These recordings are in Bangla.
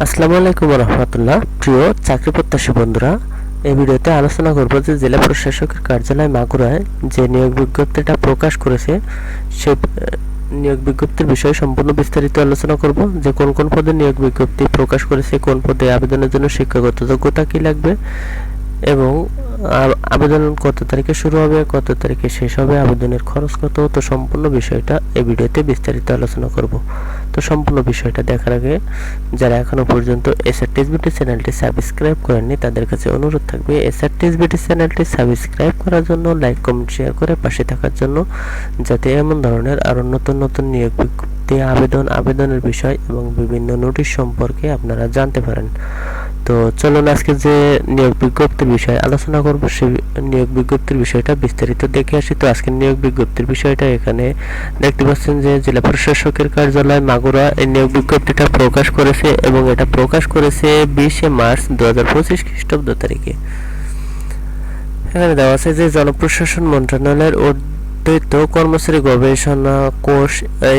আসসালামু আলাইকুম রহমতুল্লাহ প্রিয় চাকরি প্রত্যাশী বন্ধুরা, এই ভিডিওতে আলোচনা করব যে জেলা প্রশাসকের কার্যালয় মাগুরায় যে নিয়োগ বিজ্ঞপ্তিটা প্রকাশ করেছে, সে নিয়োগ বিজ্ঞপ্তির বিষয়ে সম্পূর্ণ বিস্তারিত আলোচনা করব যে কোন কোন পদে নিয়োগ বিজ্ঞপ্তি প্রকাশ করেছে, কোন পদে আবেদনের জন্য শিক্ষাগত যোগ্যতা কী লাগবে এবং আবেদন কত তারিখে শুরু হবে, কত তারিখে শেষ হবে, আবেদনের খরচ কত, তো সম্পূর্ণ বিষয়টা এই ভিডিওতে বিস্তারিত আলোচনা করব। তো সম্পূর্ণ বিষয়টা দেখার আগে যারা এখনও পর্যন্ত এসআর টিসবিটি চ্যানেলটি সাবস্ক্রাইব করেননি, তাদের কাছে অনুরোধ থাকবে এসআর টিসবিটি চ্যানেলটি সাবস্ক্রাইব করার জন্য লাইক কমেন্ট শেয়ার করে পাশে থাকার জন্য, যাতে এমন ধরনের আরও নতুন নতুন নিয়োগ বিজ্ঞপ্তি, আবেদন, আবেদনের বিষয় এবং বিভিন্ন নোটিশ সম্পর্কে আপনারা জানতে পারেন। তো চলুন আজকে যে নিয়োগ বিজ্ঞপ্তির বিষয়ে আলোচনা করব সেই নিয়োগ বিজ্ঞপ্তির বিষয়টা বিস্তারিত দেখে আসি। তো আজকে নিয়োগ বিজ্ঞপ্তির বিষয়টা এখানে দেখতে পাচ্ছেন যে জেলা প্রশাসকের কার্যালয় মাগুরা এই নিয়োগ বিজ্ঞপ্তিটা প্রকাশ করেছে এবং এটা প্রকাশ করেছে বিশে মার্চ দু হাজার পঁচিশ খ্রিস্টাব্দ তারিখে। এখানে দেওয়া আছে যে জনপ্রশাসন মন্ত্রণালয়ের উদ্বৃত্ত কর্মচারী গবেষণা কোষ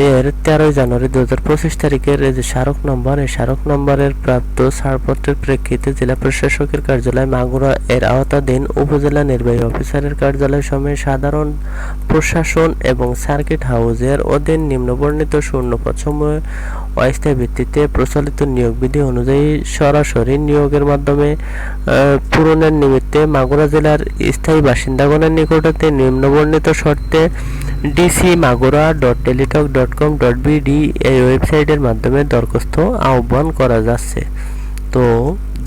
এর তেরোই জানুয়ারি দু হাজার পঁচিশ তারিখের যে স্মারক নম্বর, এই স্মারক নম্বরের প্রাপ্ত ছাড়পত্রের প্রেক্ষিতে জেলা প্রশাসকের কার্যালয় মাগুরা এর আওতাধীন উপজেলা নির্বাহী অফিসারের কার্যালয় সময়ে সাধারণ প্রশাসন এবং সার্কিট হাউসের অধীন নিম্নবর্ণিত শূন্যপদ সমূহে অস্থায়ী ভিত্তিতে প্রচলিত নিয়োগ বিধি অনুযায়ী সরাসরি নিয়োগের মাধ্যমে পূরণের নিমিত্তে মাগুরা জেলার স্থায়ী বাসিন্দাগণের নিকটতে নিম্নবর্ণিত শর্তে DC Magura dot Teletalk dot com dot BD এই ওয়েবসাইটের মাধ্যমে দরখাস্ত আহ্বান করা যাচ্ছে। তো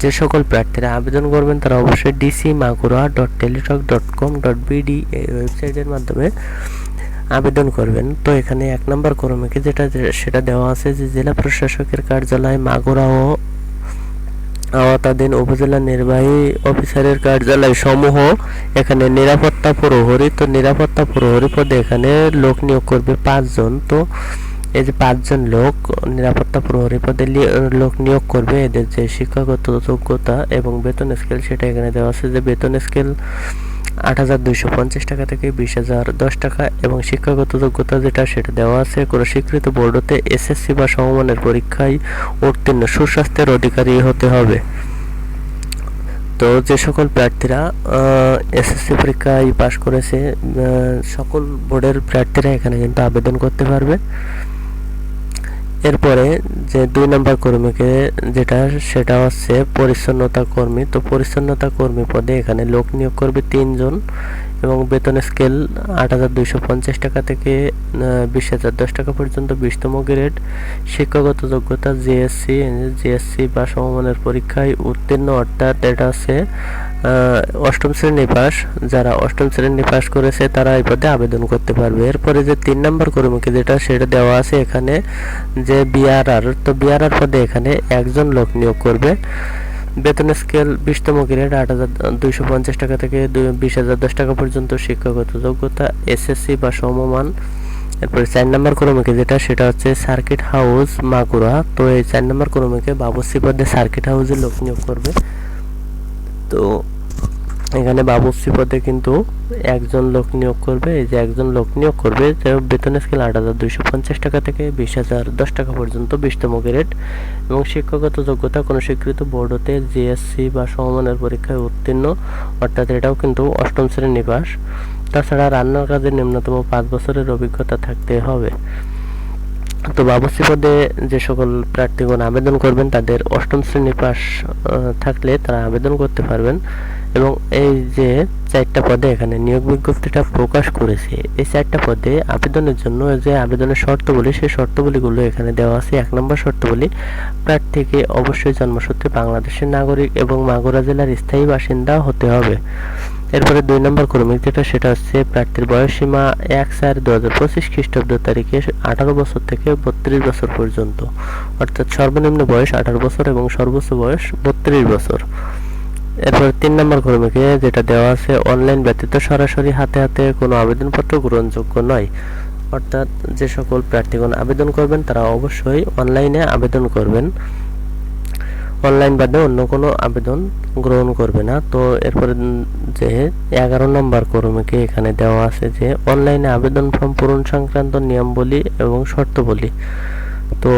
যে সকল প্রার্থীরা আবেদন করবেন তারা অবশ্যই DC Magura dot Teletalk dot com dot BD এই ওয়েবসাইটের মাধ্যমে আবেদন করবেন। তো এখানে এক নম্বর কর্মীকে যেটা সেটা দেওয়া আছে যে, জেলা প্রশাসকের কার্যালয় মাগুরা ও আওতাধীন উপজেলা নির্বাহী অফিসারের কার্যালয় সমূহ এখানে নিরাপত্তা প্রহরী, তো নিরাপত্তা প্রহরী পদে এখানে লোক নিয়োগ করবে পাঁচজন। তো এই যে পাঁচজন লোক, নিরাপত্তা প্রহরী পদে লোক নিয়োগ করবে। এদের যে শিক্ষাগত যোগ্যতা এবং বেতন স্কেল সেটা এখানে দেওয়া আছে যে, বেতন স্কেল আট হাজার দুইশো পঞ্চাশ টাকা থেকে বিশ হাজার দশ টাকা এবং শিক্ষাগত যোগ্যতা যেটা সেটা দেওয়া আছে। কোনো স্বীকৃত বোর্ডতে এসএসসি বা সমমানের পরীক্ষায় উত্তীর্ণ সুস্বাস্থ্যের অধিকারী হতে হবে। তো যে সকল প্রার্থীরা এসএসসি পরীক্ষায় পাশ করেছে সকল বোর্ডের প্রার্থীরা এখানে কিন্তু আবেদন করতে পারবে। এরপরে যে দুই নম্বর কর্মীকে যেটা সেটা হচ্ছে পরিচ্ছন্নতা কর্মী। তো পরিচ্ছন্নতা কর্মী পদে এখানে লোক নিয়োগ করবে তিনজন। এবং বেতন স্কেল আট হাজার দুইশো পঞ্চাশ টাকা থেকে বিশ হাজার দশ টাকা পর্যন্ত বিশতম গ্রেড শিক্ষাগত যোগ্যতা জিএসসি জিএসসি বা সমমানের পরীক্ষায় উত্তীর্ণ অর্থাৎ এটা আহ, অষ্টম শ্রেণি পাস যারা অষ্টম শ্রেণি পাস করেছে তারা এই পদে আবেদন করতে পারবে। এরপরে যে তিন নম্বর কর্মীকে যেটা সেটা দেওয়া আছে এখানে যে বিআরআর তো বিআরআর পদে এখানে একজন লোক নিয়োগ করবে। বেতন স্কেল বিশতম গ্রেড, আট হাজার দুইশো পঞ্চাশ টাকা থেকে বিশ হাজার দশ টাকা পর্যন্ত শিক্ষাগত যোগ্যতা এসএসসি বা সমমান। এরপর চার নম্বর ক্রমিকে যেটা, সেটা হচ্ছে সার্কিট হাউস মাগুরা। তো এই চার নম্বর ক্রমিকে বাবুসি পদে সার্কিট হাউসে লোক নিয়োগ করবে। তো এখানে বাবুসি পদে কিন্তু একজন লোক নিয়োগ করবে, এই যে একজন লোক নিয়োগ করবে বেতন স্কেল আট হাজার দুইশো পঞ্চাশ টাকা থেকে বিশ হাজার দশ টাকা পর্যন্ত, বিশতম গ্রেড এবং শিক্ষাগত যোগ্যতা, কোনো স্বীকৃত বোর্ড হতে জিএসসি বা সমমানের পরীক্ষায় উত্তীর্ণ, অর্থাৎ এটাও কিন্তু অষ্টম শ্রেণি নিবাস তাছাড়া রান্নার কাজে নিম্নতম পাঁচ বছরের অভিজ্ঞতা থাকতে হবে। তো বাবুসি পদে যে সকল প্রার্থীগণ আবেদন করবেন, তাদের অষ্টম শ্রেণি পাস থাকলে তারা আবেদন করতে পারবেন। এবং এই যে চারটা পদে এখানে নিয়োগ বিজ্ঞপ্তিটা প্রকাশ করেছে, এই চারটা পদে আবেদনের জন্য যে আবেদনের শর্তগুলি, সেই শর্তগুলিগুলো এখানে দেওয়া আছে। এক নম্বর শর্তগুলি, প্রার্থীকে অবশ্যই জন্মসূত্রে বাংলাদেশের নাগরিক এবং মাগুরা জেলার স্থায়ী বাসিন্দা হতে হবে। এরপরে দুই নম্বর কর্মী যেটা সেটা হচ্ছে প্রার্থীর বয়সসীমা এক চার দু হাজার পঁচিশ খ্রিস্টাব্দ তারিখে আঠারো বছর থেকে বত্রিশ বছর পর্যন্ত। অর্থাৎ সর্বনিম্ন বয়স আঠারো বছর এবং সর্বোচ্চ বয়স বত্রিশ বছর। এরপর তিন নম্বর কর্মীকে যেটা দেওয়া আছে, অনলাইন ব্যতীত সরাসরি হাতে হাতে কোনো আবেদনপত্র গ্রহণযোগ্য নয়। অর্থাৎ যে সকল প্রার্থীগণ আবেদন করবেন, তারা অবশ্যই অনলাইনে আবেদন করবেন। অনলাইন বাদে অন্য কোনো আবেদন গ্রহণ করবে না। তো এরপরে যে এগারো নম্বর কর্মীকে এখানে দেওয়া আছে যে, অনলাইনে আবেদন ফর্ম পূরণ সংক্রান্ত নিয়মাবলী এবং শর্তাবলী। তো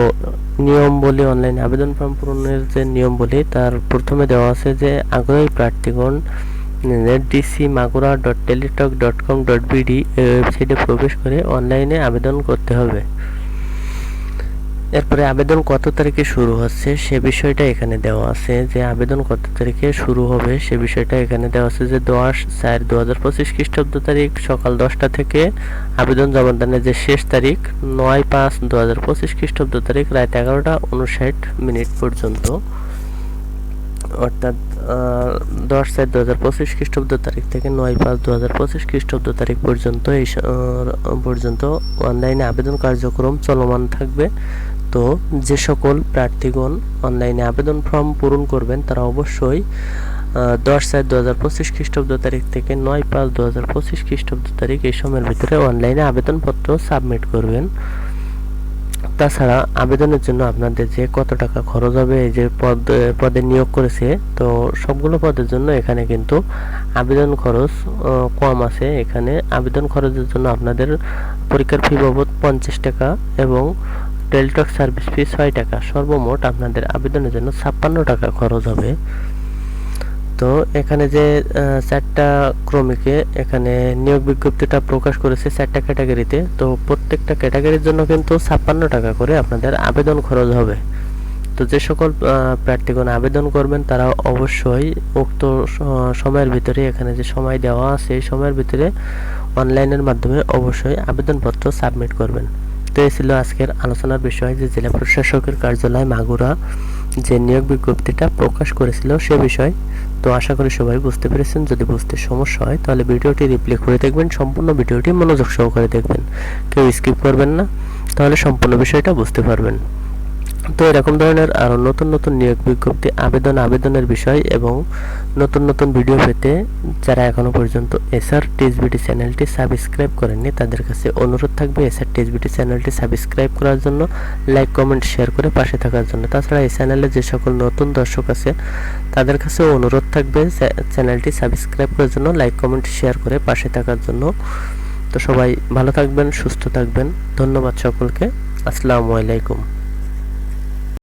নিয়ম বলি অনলাইন আবেদন ফর্ম পূরণের যে নিয়ম বলি তার প্রথমে দেওয়া আছে যে, আগ্রহী প্রার্থীগণ DC Magura dot Teletalk dot com dot BD ওয়েবসাইটে প্রবেশ করে অনলাইনে আবেদন করতে হবে। এরপরে আবেদন কত তারিখে শুরু হচ্ছে সে বিষয়টা এখানে দেওয়া আছে, যে আবেদন কত তারিখে শুরু হবে সে বিষয়টা এখানে দেওয়া আছে, যে দশ চার দু হাজার পঁচিশ খ্রিস্টাব্দ তারিখ সকাল দশটা থেকে আবেদন জমাদানের যে শেষ তারিখ নয় পাঁচ দু হাজার পঁচিশ খ্রিস্টাব্দ তারিখ রাত এগারোটা উনষাট মিনিট পর্যন্ত। অর্থাৎ দশ চার দু হাজার পঁচিশ খ্রিস্টাব্দ তারিখ থেকে নয় পাঁচ দু হাজার পঁচিশ খ্রিস্টাব্দ তারিখ পর্যন্ত এই পর্যন্ত অনলাইনে আবেদন কার্যক্রম চলমান থাকবে। তো যে সকল প্রার্থীগণ অনলাইনে আবেদন ফর্ম পূরণ করবেন, তারা অবশ্যই দশ চার দু হাজার পঁচিশ খ্রিস্টাব্দ তারিখ থেকে নয় পাঁচ দু হাজার পঁচিশ খ্রিস্টাব্দ তারিখ এই সময়ের ভিতরে অনলাইনে আবেদনপত্র সাবমিট করবেন। তাছাড়া আবেদনের জন্য আপনাদের যে কত টাকা খরচ হবে, এই যে পদ পদে নিয়োগ করেছে, তো সবগুলো পদের জন্য এখানে কিন্তু আবেদন খরচ কম আছে। এখানে আবেদন খরচের জন্য আপনাদের পরীক্ষার ফি বাবদ পঞ্চাশ টাকা এবং টেলটক সার্ভিস ফি ছয় টাকা। সর্বমোট আপনাদের আবেদনের জন্য ছাপ্পান্ন টাকা খরচ হবে। তো এখানে যে চারটা ক্রমিকে এখানে নিয়োগ বিজ্ঞপ্তিটা প্রকাশ করেছে চারটা ক্যাটাগরিতে, তো প্রত্যেকটা ক্যাটাগরির জন্য কিন্তু ছাপ্পান্ন টাকা করে আপনাদের আবেদন খরচ হবে। তো যে সকল প্রার্থীগণ আবেদন করবেন, তারা অবশ্যই উক্ত সময়ের ভিতরে এখানে যে সময় দেওয়া আছে এই সময়ের ভিতরে অনলাইনের মাধ্যমে অবশ্যই আবেদনপত্র সাবমিট করবেন। তো এই ছিল আজকের আলোচনার বিষয় যে জেলা প্রশাসকের কার্যালয় মাগুরা যে নিয়োগ বিজ্ঞপ্তিটা প্রকাশ করেছিল সে বিষয়। তো আশা করি সবাই বুঝতে পেরেছেন। যদি বুঝতে সমস্যা হয়, তাহলে ভিডিওটি রিপ্লে করে দেখবেন, সম্পূর্ণ ভিডিওটি মনোযোগ সহকারে দেখবেন। কেউ স্কিপ করবেন না, তাহলে সম্পূর্ণ বিষয়টা বুঝতে পারবেন। তো এরকম ধরনের আরও নতুন নতুন নিয়োগ বিজ্ঞপ্তি, আবেদন, আবেদনের বিষয় এবং নতুন নতুন ভিডিও পেতে যারা এখনও পর্যন্ত এসআর টিএসবিটি চ্যানেলটি সাবস্ক্রাইব করেননি, তাদের কাছে অনুরোধ থাকবে এসআর টিএসবিটি চ্যানেলটি সাবস্ক্রাইব করার জন্য লাইক কমেন্ট শেয়ার করে পাশে থাকার জন্য। তাছাড়া এই চ্যানেলে যে সকল নতুন দর্শক আছে, তাদের কাছে অনুরোধ থাকবে চ্যানেলটি সাবস্ক্রাইব করার জন্য লাইক কমেন্ট শেয়ার করে পাশে থাকার জন্য। তো সবাই ভালো থাকবেন, সুস্থ থাকবেন। ধন্যবাদ সকলকে। আসসালামু আলাইকুম।